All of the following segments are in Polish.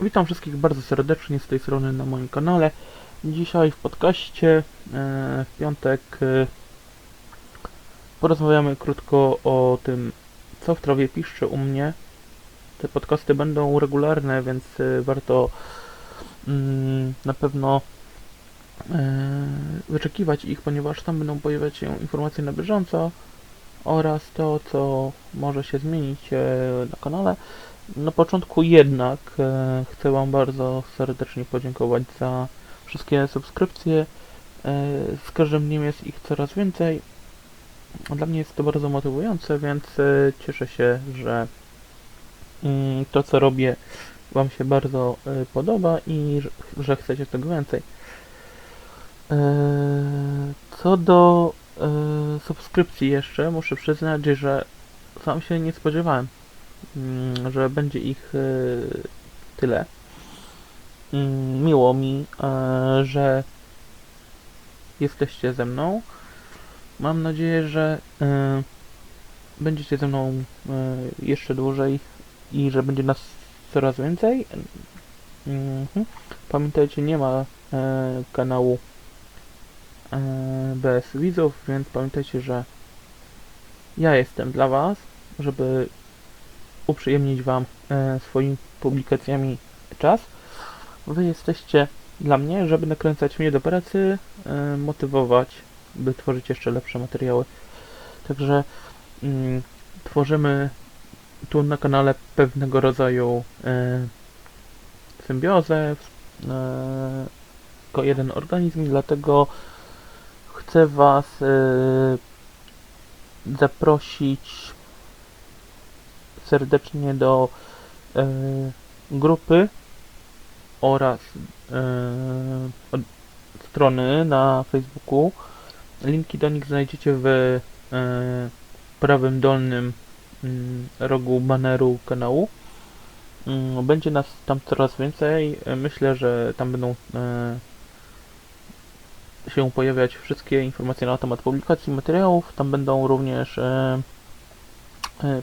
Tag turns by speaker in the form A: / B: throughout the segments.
A: Witam wszystkich bardzo serdecznie z tej strony na moim kanale. Dzisiaj w podcaście e, w piątek e, porozmawiamy krótko o tym, co w trawie piszczy u mnie. Te podcasty będą regularne, więc e, warto mm, na pewno wyczekiwać ich, ponieważ tam będą pojawiać się informacje na bieżąco oraz to, co może się zmienić na kanale. Na początku jednak e, chcę Wam bardzo serdecznie podziękować za wszystkie subskrypcje. E, z każdym dniem jest ich coraz więcej. Dla mnie jest to bardzo motywujące, więc e, cieszę się, że mm, to co robię Wam się bardzo e, podoba i że, że chcecie tego więcej. E, co do e, subskrypcji jeszcze, muszę przyznać, że sam się nie spodziewałem że będzie ich e, tyle. Mm, Miło mi, e, że jesteście ze mną. Mam nadzieję, że e, będziecie ze mną jeszcze dłużej i że będzie nas coraz więcej. Mhm. Pamiętajcie, nie ma kanału bez widzów, więc pamiętajcie, że ja jestem dla Was, żeby uprzyjemnić Wam e, swoimi publikacjami czas. Wy jesteście dla mnie, żeby nakręcać mnie do pracy, e, motywować, by tworzyć jeszcze lepsze materiały. Także mm, tworzymy tu na kanale pewnego rodzaju e, symbiozę, e, jako jeden organizm, dlatego chcę Was e, zaprosić serdecznie do e, grupy oraz e, strony na Facebooku. Linki do nich znajdziecie w e, prawym dolnym mm, rogu baneru kanału. Mm, Będzie nas tam coraz więcej. Myślę, że tam będą e, się pojawiać wszystkie informacje na temat publikacji materiałów. Tam będą również e,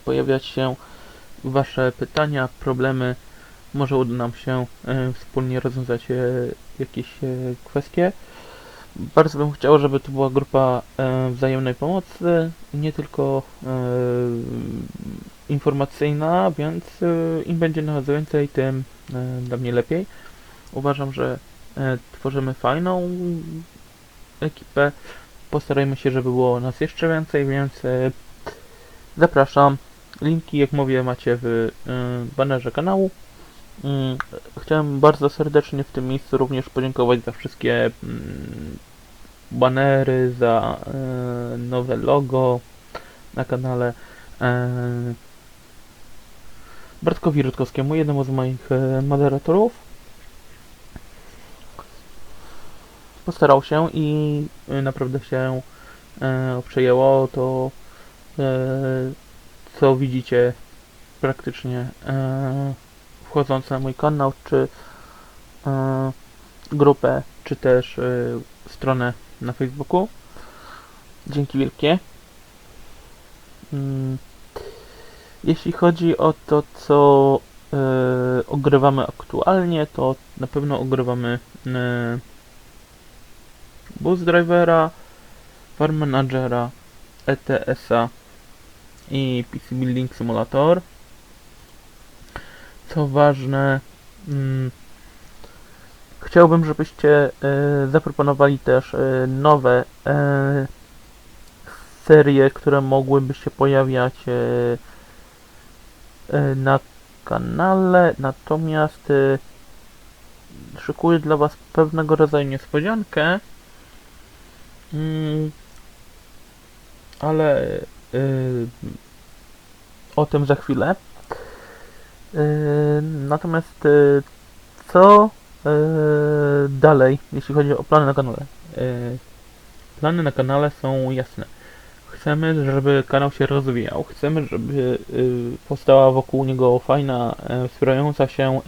A: pojawiać się Wasze pytania, problemy. Może uda nam się e, wspólnie rozwiązać e, jakieś e, kwestie. Bardzo bym chciał, żeby to była grupa e, wzajemnej pomocy, nie tylko e, informacyjna, więc e, im będzie nas więcej, tym e, dla mnie lepiej. Uważam, że e, tworzymy fajną ekipę. Postarajmy się, żeby było nas jeszcze więcej, więc e, zapraszam. Linki, jak mówię, macie w y, banerze kanału. Mm, Chciałem bardzo serdecznie w tym miejscu również podziękować za wszystkie mm, banery, za y, nowe logo na kanale. y, Bartkowi Rutkowskiemu, jednemu z moich y, moderatorów. Postarał się i y, naprawdę się y, przejęło to y, co widzicie praktycznie e, wchodząc na mój kanał, czy e, grupę, czy też e, stronę na Facebooku. Dzięki wielkie. Mm. Jeśli chodzi o to, co e, ogrywamy aktualnie, to na pewno ogrywamy e, Bus Drivera, Farm Managera, ETS-a i PC Building Simulator. Co ważne, mm, chciałbym, żebyście e, zaproponowali też e, nowe e, serie, które mogłyby się pojawiać na kanale, natomiast e, szykuję dla Was pewnego rodzaju niespodziankę, mm, ale y, o tym za chwilę. Y, Natomiast y, co y, dalej, jeśli chodzi o plany na kanale? Y, Plany na kanale są jasne. Chcemy, żeby kanał się rozwijał. Chcemy, żeby y, powstała wokół niego fajna, y, wspierająca się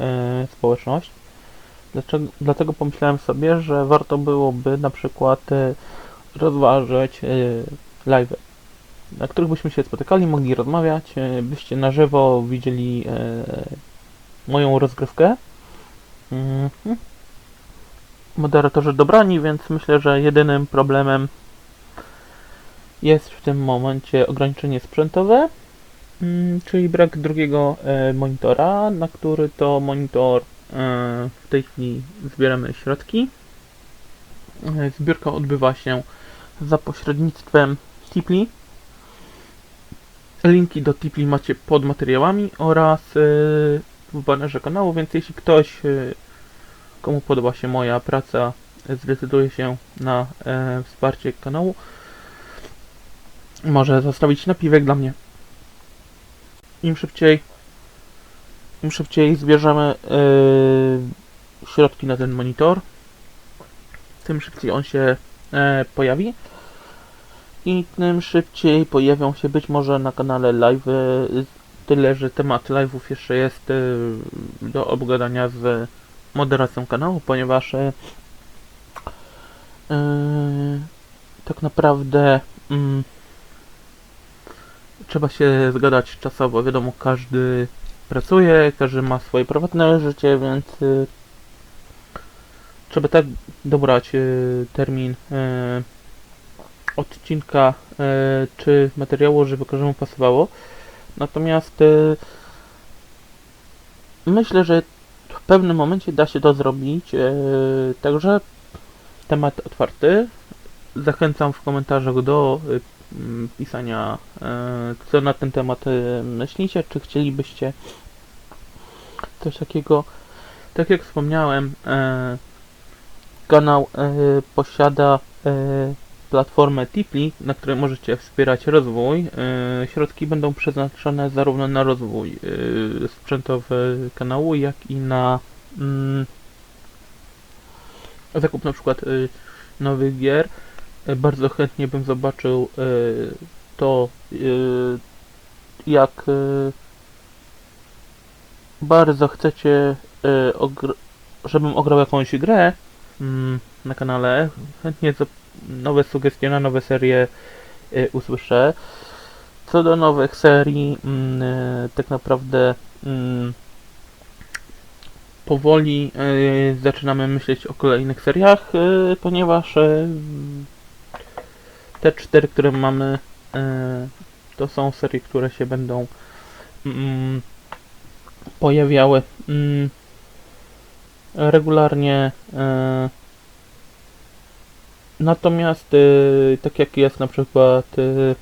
A: y, społeczność. Dlaczego, dlatego pomyślałem sobie, że warto byłoby na przykład y, rozważyć y, live na których byśmy się spotykali, mogli rozmawiać, e, byście na żywo widzieli e, moją rozgrywkę. Mhm. Moderatorzy dobrani, więc myślę, że jedynym problemem jest w tym momencie ograniczenie sprzętowe, mm, czyli brak drugiego e, monitora, na który to monitor w tej chwili zbieramy środki. Zbiórka odbywa się za pośrednictwem Tipli. Linki do Tipli macie pod materiałami oraz e, w banerze kanału, więc jeśli ktoś, e, komu podoba się moja praca, zdecyduje się na e, wsparcie kanału, może zostawić napiwek dla mnie. Im szybciej, im szybciej zbierzemy środki na ten monitor, tym szybciej on się pojawi. I tym szybciej pojawią się być może na kanale live. Tyle, że temat live'ów jeszcze jest e, do obgadania z moderacją kanału, ponieważ e, tak naprawdę mm, trzeba się zgadać czasowo. Wiadomo, każdy pracuje, każdy ma swoje prywatne życie, więc e, trzeba tak dobrać e, termin e, odcinka e, czy materiału, żeby każdemu pasowało. Natomiast e, myślę, że w pewnym momencie da się to zrobić. E, także temat otwarty. Zachęcam w komentarzach do pisania, co na ten temat myślicie, czy chcielibyście coś takiego. Tak jak wspomniałem, kanał posiada platformę Tipli, na której możecie wspierać rozwój. E, Środki będą przeznaczone zarówno na rozwój e, sprzętowy kanału, jak i na mm, zakup na przykład e, nowych gier. Bardzo chętnie bym zobaczył to, jak bardzo chcecie, żebym ograł jakąś grę mm, na kanale. Chętnie zo- nowe sugestie na nowe serie y, usłyszę. Co do nowych serii, mm, y, tak naprawdę mm, powoli y, zaczynamy myśleć o kolejnych seriach, ponieważ te cztery, które mamy, to są serie, które się będą mm, pojawiały regularnie. Natomiast y, tak jak jest na przykład y,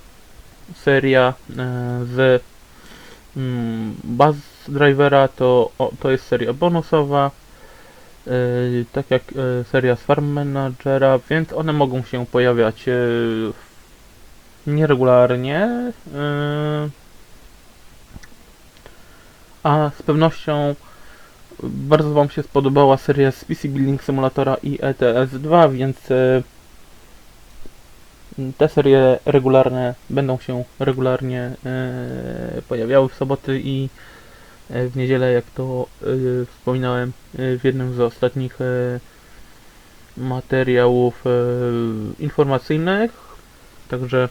A: seria y, z mm, Buzz Drivera, to, o, to jest seria bonusowa. Y, tak jak y, seria z Farm Managera, więc one mogą się pojawiać y, nieregularnie. Y, a z pewnością bardzo Wam się spodobała seria z PC Building Simulatora i ETS 2, więc y, te serie regularne będą się regularnie e, pojawiały w soboty i e, w niedzielę, jak to e, wspominałem w jednym z ostatnich materiałów informacyjnych. Także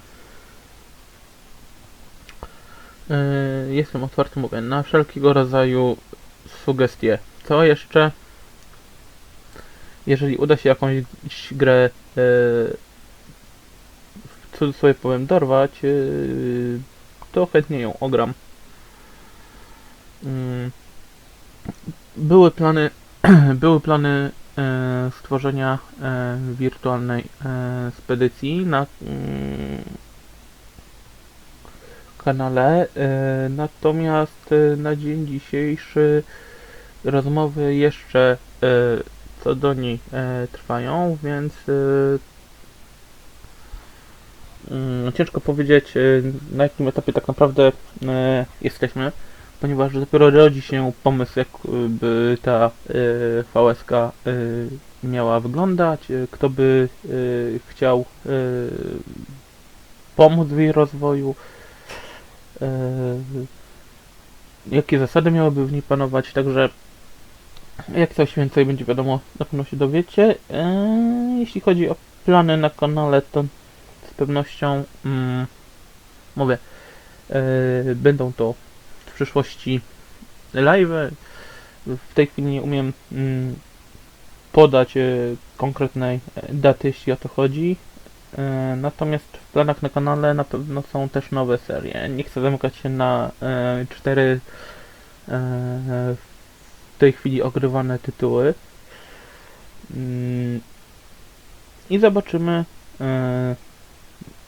A: jestem otwarty, mówię, na wszelkiego rodzaju sugestie. Co jeszcze? Jeżeli uda się jakąś grę cudzysłowie powiem dorwać, yy, to chętnie ją ogram. Mm. Były plany, były plany e, stworzenia e, wirtualnej e, spedycji na mm, kanale, natomiast na dzień dzisiejszy rozmowy jeszcze co do niej trwają, więc Ciężko powiedzieć, y, na jakim etapie tak naprawdę y, jesteśmy, ponieważ dopiero rodzi się pomysł, jakby ta y, VSK y, miała wyglądać, kto by chciał pomóc w jej rozwoju, jakie zasady miałyby w niej panować, także jak coś więcej będzie wiadomo, na pewno się dowiecie. Y, Jeśli chodzi o plany na kanale, to pewnością mm, mówię, e, będą to w przyszłości live, w tej chwili nie umiem mm, podać e, konkretnej e, daty, jeśli o to chodzi. E, Natomiast w planach na kanale na pewno są też nowe serie. Nie chcę zamykać się na e, cztery e, w tej chwili ogrywane tytuły. Mm, I zobaczymy, e,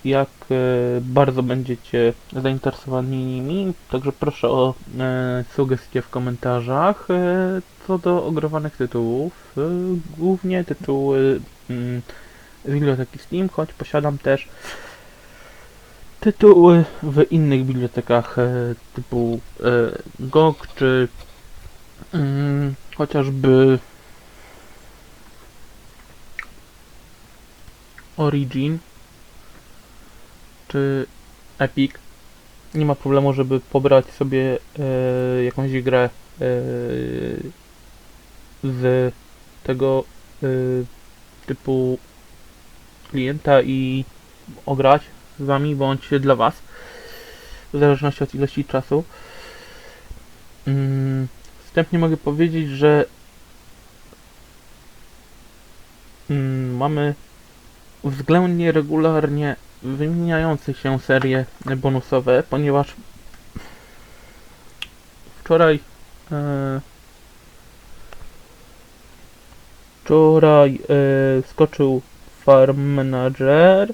A: jak e, bardzo będziecie zainteresowani nimi. Także proszę o e, sugestie w komentarzach e, co do ogrywanych tytułów. Głównie tytuły mm, z biblioteki Steam, choć posiadam też tytuły w innych bibliotekach typu GOG czy mm, chociażby Origin czy Epic. Nie ma problemu, żeby pobrać sobie e, jakąś grę e, z tego e, typu klienta i ograć z wami bądź dla was w zależności od ilości czasu. Mm, Wstępnie mogę powiedzieć, że mm, mamy względnie regularnie wymieniające się serie bonusowe, ponieważ wczoraj e, wczoraj e, skoczył Farm Manager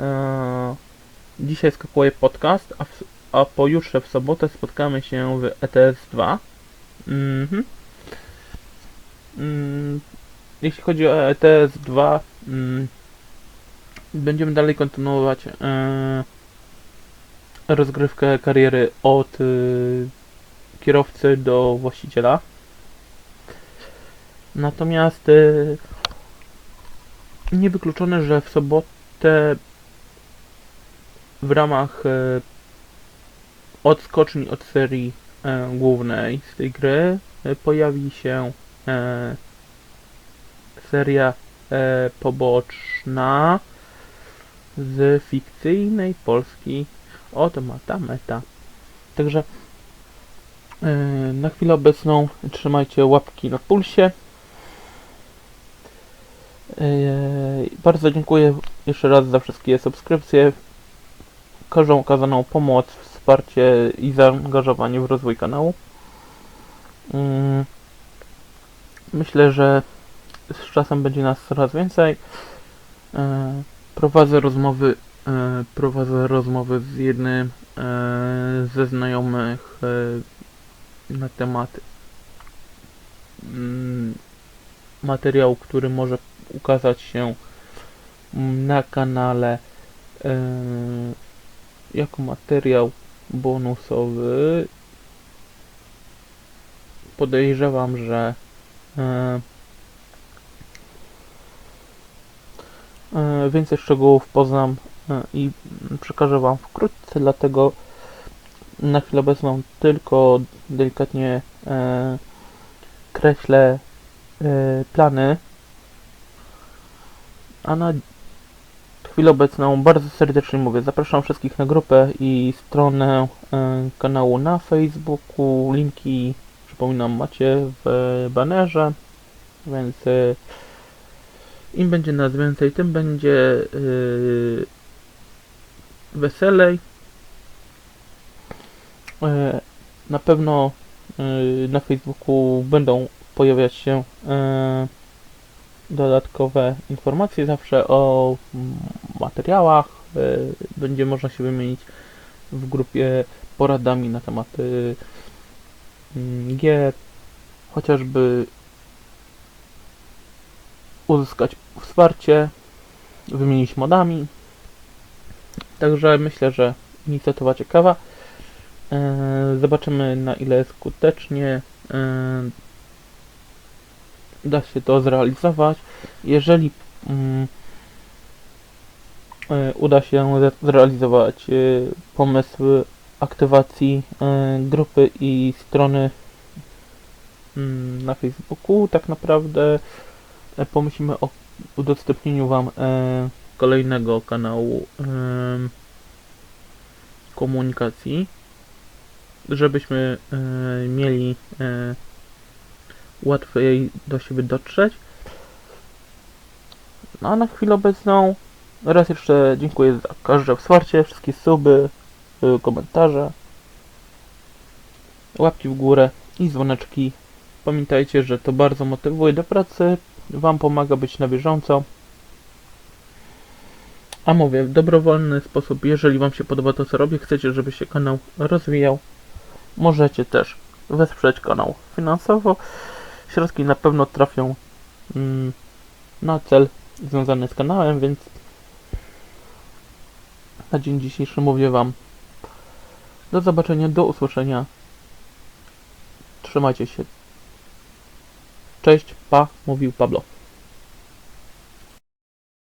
A: e, dzisiaj skakuje podcast a, w, a pojutrze w sobotę spotkamy się w ETS 2 mhm. Mm, jeśli chodzi o ETS 2 mm, będziemy dalej kontynuować e, rozgrywkę kariery od e, kierowcy do właściciela. Natomiast e, niewykluczone, że w sobotę w ramach e, odskoczni od serii e, głównej z tej gry e, pojawi się e, seria e, poboczna z fikcyjnej Polski od Mata Meta. Także e, na chwilę obecną trzymajcie łapki na pulsie. E, Bardzo dziękuję jeszcze raz za wszystkie subskrypcje, każdą okazaną pomoc, wsparcie i zaangażowanie w rozwój kanału. Mm, Myślę, że z czasem będzie nas coraz więcej. E, Prowadzę rozmowy, e, prowadzę rozmowy z jednym e, ze znajomych e, na temat mm, materiału, który może ukazać się na kanale e, jako materiał bonusowy. Podejrzewam, że e, Więcej szczegółów poznam e, i przekażę Wam wkrótce, dlatego na chwilę obecną tylko delikatnie e, kreślę e, plany, a na chwilę obecną bardzo serdecznie mówię, zapraszam wszystkich na grupę i stronę e, kanału na Facebooku, linki przypominam macie w banerze, więc e, im będzie nas więcej, tym będzie yy, weselej. E, na pewno yy, na Facebooku będą pojawiać się e, dodatkowe informacje zawsze o materiałach. E, będzie można się wymienić w grupie poradami na tematy mm, gier, chociażby uzyskać wsparcie, wymienić modami. Także myślę, że inicjatywa ciekawa. E, Zobaczymy na ile skutecznie e, da się to zrealizować. Jeżeli mm, e, uda się zrealizować pomysł aktywacji grupy i strony mm, na Facebooku, tak naprawdę pomyślimy o udostępnieniu Wam e, kolejnego kanału e, komunikacji, żebyśmy e, mieli łatwiej do siebie dotrzeć. No a na chwilę obecną raz jeszcze dziękuję za każde wsparcie, wszystkie suby, komentarze, łapki w górę i dzwoneczki. Pamiętajcie, że to bardzo motywuje do pracy, Wam pomaga być na bieżąco. A mówię, w dobrowolny sposób, jeżeli Wam się podoba to co robię, chcecie, żeby się kanał rozwijał, możecie też wesprzeć kanał finansowo. Środki na pewno trafią mm, na cel związany z kanałem, więc na dzień dzisiejszy mówię Wam do zobaczenia, do usłyszenia. Trzymajcie się. Cześć, pa, mówił Pablo.